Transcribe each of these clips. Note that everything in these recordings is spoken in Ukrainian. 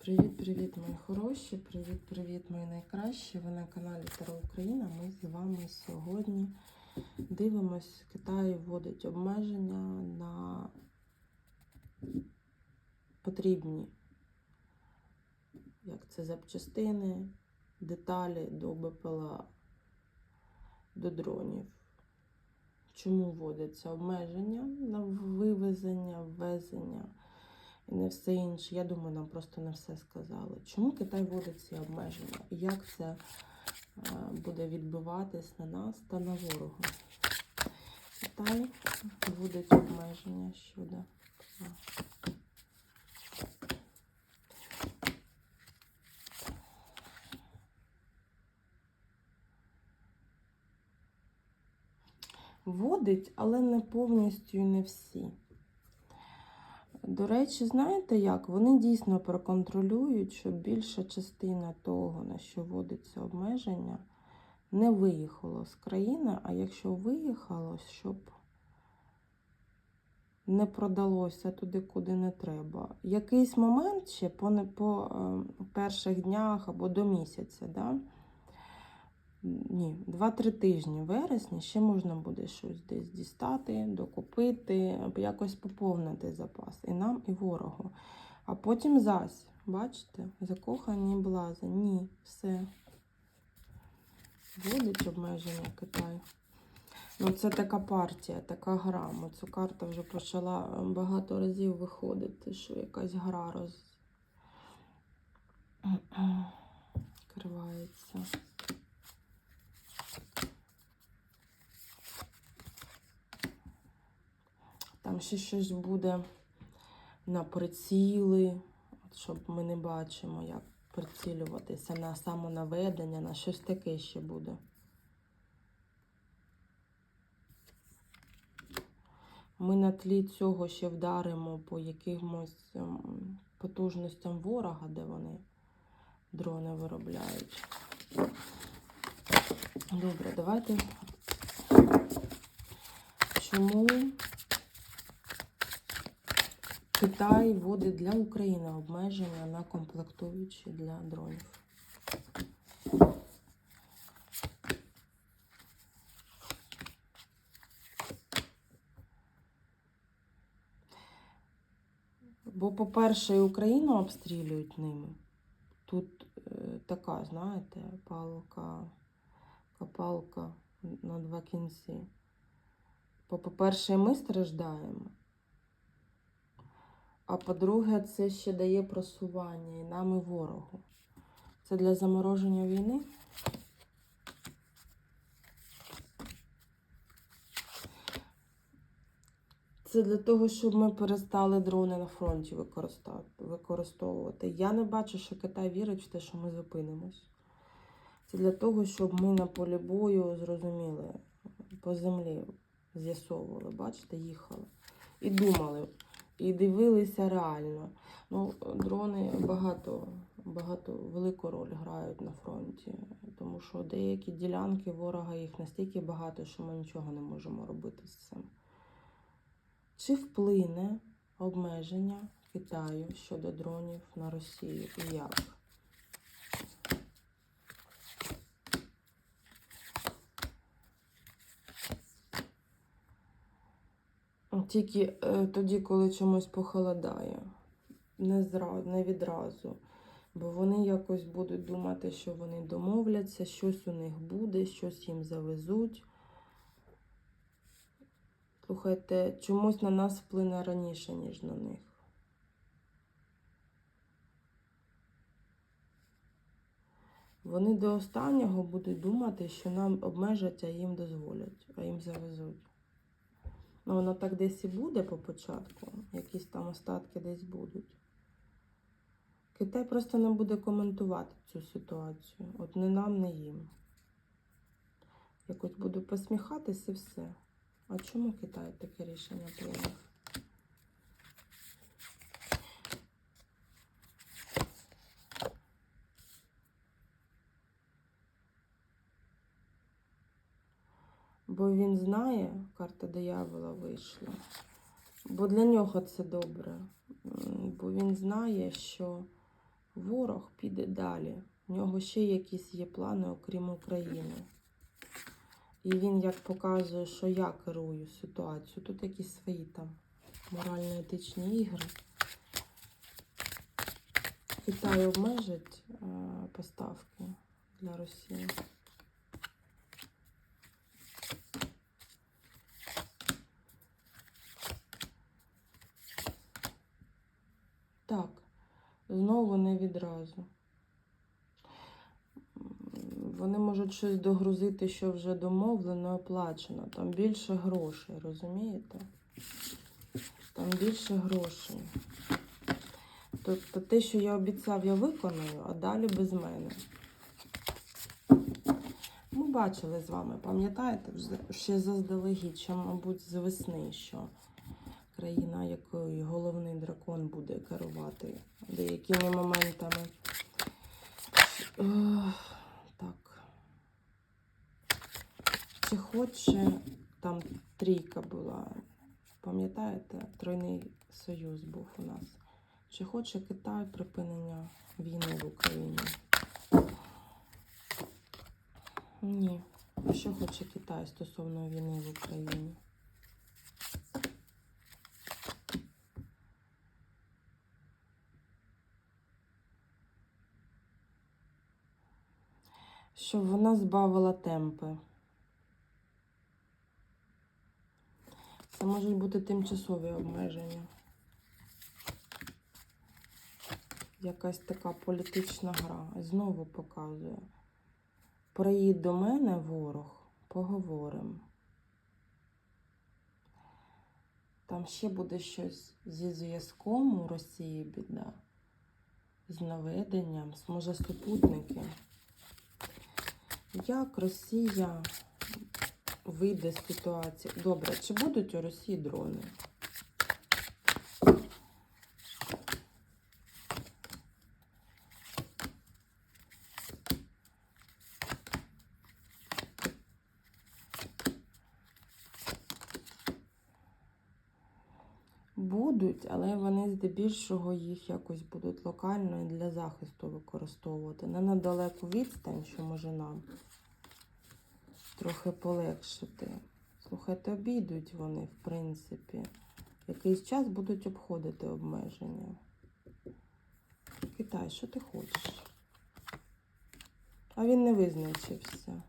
Привіт-привіт, мої хороші! Привіт-привіт, мої найкращі! Ви на каналі Таро Україна. Ми з вами сьогодні дивимось, Китай вводить обмеження на потрібні, як це запчастини, деталі до БПЛА, до дронів. Чому вводяться обмеження на вивезення, ввезення? І не все інше. Я думаю, нам просто не все сказали. Чому Китай вводить ці обмеження? І як це е, буде відбиватись на нас та на ворога? Китай вводить обмеження щодо. Вводить, але не повністю і не всі. До речі, знаєте як? Вони дійсно проконтролюють, щоб більша частина того, на що вводиться обмеження, не виїхало з країни, а якщо виїхало, щоб не продалося туди, куди не треба. Якийсь момент ще по, по е, перших днях або до місяця, да? Ні, 2-3 тижні вересня ще можна буде щось десь дістати, докупити, якось поповнити запас і нам, і ворогу. А потім зась, бачите, закохані блази. Ні, все. Вводить обмеження Китай. Ну, це така партія, така гра. Цю карту вже почала багато разів виходити, що якась гра роз... кривається. Там ще щось буде на приціли, щоб ми не бачимо, як прицілюватися на самонаведення, на щось таке ще буде. Ми на тлі цього ще вдаримо по якимось ем, потужностям ворога, де вони дрони виробляють. Добре, давайте. Чому Китай вводить для України обмеження на комплектуючі для дронів? Бо, по-перше, Україну обстрілюють ними. Тут е, така, знаєте, палка, копалка на два кінці. Бо, по-перше, ми страждаємо. А по-друге, це ще дає просування і нам, і ворогу. Це для замороження війни. Це для того, щоб ми перестали дрони на фронті використовувати. Я не бачу, що Китай вірить в те, що ми зупинимось. Це для того, щоб ми на полі бою зрозуміли, по землі з'ясовували, бачите, їхали. І думали, і дивилися реально. Ну, дрони багато, багато велику роль грають на фронті, тому що деякі ділянки ворога їх настільки багато, що ми нічого не можемо робити з цим. Чи вплине обмеження Китаю щодо дронів на Росію і як? Тільки е, тоді, коли чомусь похолодає, не, зра... не відразу. Бо вони якось будуть думати, що вони домовляться, щось у них буде, щось їм завезуть. Слухайте, чомусь на нас вплине раніше, ніж на них. Вони до останнього будуть думати, що нам обмежать, а їм дозволять, а їм завезуть. Ну, воно так десь і буде по початку, якісь там остатки десь будуть. Китай просто не буде коментувати цю ситуацію. От не нам, не їм. Якось буду посміхатись і все. А чому Китай таке рішення прийняв? Бо він знає, карта диявола вийшла. Бо для нього це добре. Бо він знає, що ворог піде далі. В нього ще якісь є плани, окрім України. І він як показує, що я керую ситуацією. Тут якісь свої там морально-етичні ігри. Китай обмежить е, поставки для Росії. Так, знову не відразу. Вони можуть щось догрузити, що вже домовлено, оплачено. Там більше грошей, розумієте? Там більше грошей. Тобто те, що я обіцяв, я виконую, а далі без мене. Ми бачили з вами, пам'ятаєте, ще заздалегідь, що, мабуть, з весни, що країна, якою головний дракон буде керувати деякими моментами. Так. Чи хоче там трійка була? Пам'ятаєте, тройний союз був у нас. Чи хоче Китай припинення війни в Україні? Ні. Що хоче Китай стосовно війни в Україні? Щоб вона збавила темпи. Це можуть бути тимчасові обмеження. Якась така політична гра. Знову показує. Приїдь до мене, ворог, поговоримо. Там ще буде щось зі зв'язком у Росії біда. З наведенням, може супутники. Як Росія вийде з ситуації? Добре, чи будуть у Росії дрони? Будуть, але вони здебільшого їх якось будуть локально і для захисту використовувати. Не на далеку відстань, що може нам трохи полегшити. Слухайте, обійдуть вони, в принципі. Якийсь час будуть обходити обмеження. Китай, що ти хочеш? А він не визначився.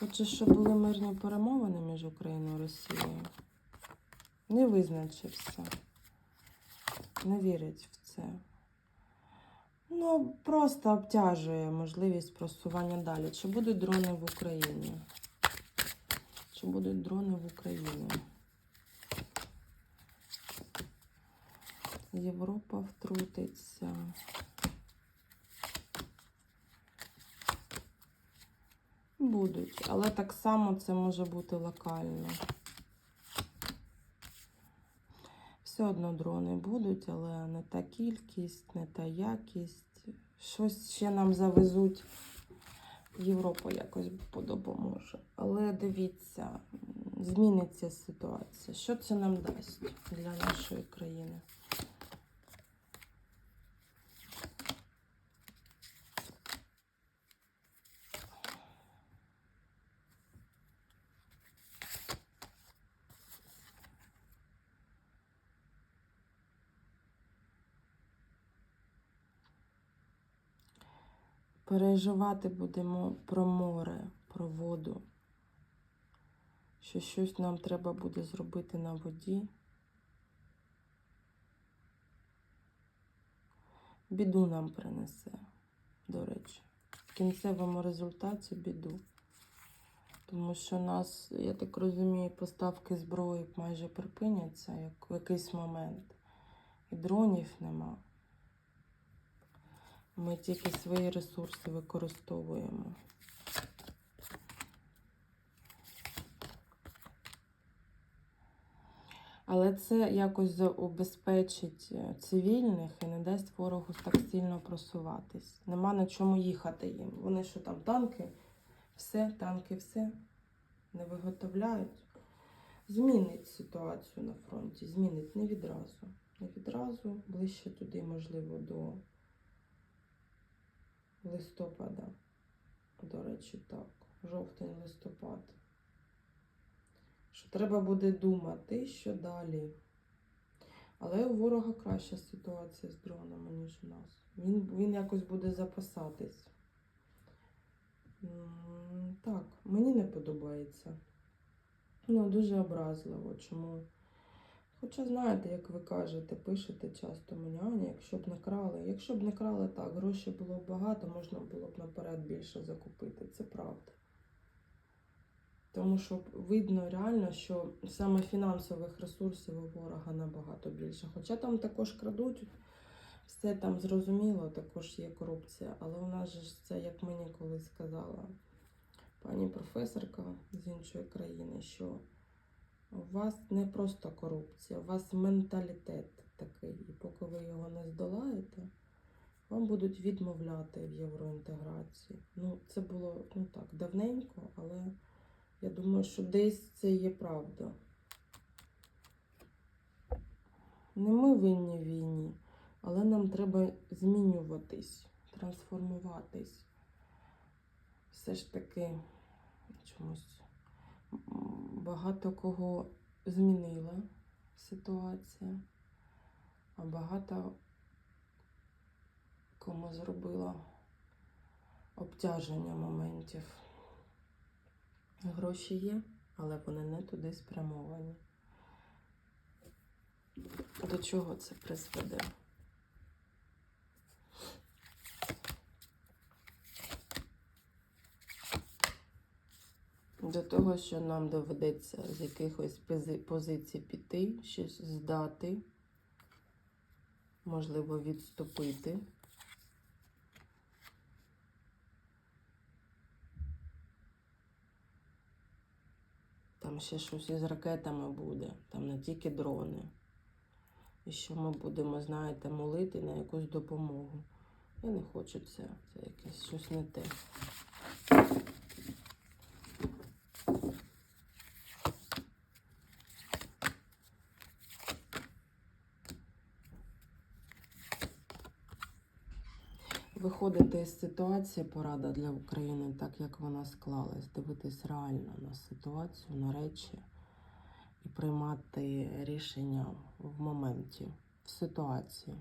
Хочеш, щоб були мирні перемовини між Україною і Росією? Не визначився. Не вірить в це. Ну, просто обтяжує можливість просування далі. Чи будуть дрони в Україні? Чи будуть дрони в Україні? Європа втрутиться. Будуть, але так само це може бути локально. Все одно дрони будуть, але не та кількість, не та якість. Щось ще нам завезуть. Європа якось допоможе. Але дивіться, зміниться ситуація. Що це нам дасть для нашої країни? Переживати будемо про море, про воду. Що щось нам треба буде зробити на воді. Біду нам принесе, до речі. В кінцевому результаті біду. Тому що нас, я так розумію, поставки зброї майже припиняться як в якийсь момент. І дронів нема. Ми тільки свої ресурси використовуємо. Але це якось забезпечить е, цивільних і не дасть ворогу так сильно просуватись. Нема на чому їхати їм. Вони що там, танки, все, танки, все не виготовляють. змінить ситуацію на фронті. Змінить не відразу. Не відразу, ближче туди, можливо, до листопада. До речі, так, жовтень-листопад. Що треба буде думати, що далі. Але у ворога краща ситуація з дронами, ніж у нас. Він, він якось буде запасатись. Так, мені не подобається. Ну, дуже образливо. Чому? Хоча, знаєте, як ви кажете, пишете часто мені, Аня, якщо б не крали. Якщо б не крали так, грошей було б багато, можна було б наперед більше закупити. Це правда. Тому що видно реально, що саме фінансових ресурсів у ворога набагато більше. Хоча там також крадуть, все там зрозуміло, також є корупція. Але у нас же це, як мені колись сказала пані професорка з іншої країни, що у вас не просто корупція, у вас менталітет такий. І поки ви його не здолаєте, вам будуть відмовляти в євроінтеграції. Ну, це було ну так, давненько, але я думаю, що десь це є правда. Не ми винні в війні, але нам треба змінюватись, трансформуватись. Все ж таки чомусь багато кого змінила ситуація, а багато кому зробила обтяження моментів. Гроші є, але вони не туди спрямовані. До чого це призведе? До того, що нам доведеться з якихось позицій піти, щось здати, можливо, відступити. Там ще щось із ракетами буде, там не тільки дрони. І що ми будемо, знаєте, молити на якусь допомогу. Я не хочу це, це якесь щось не те. Виходити з ситуації порада для України, так як вона склалась, дивитись реально на ситуацію, на речі і приймати рішення в моменті, в ситуації.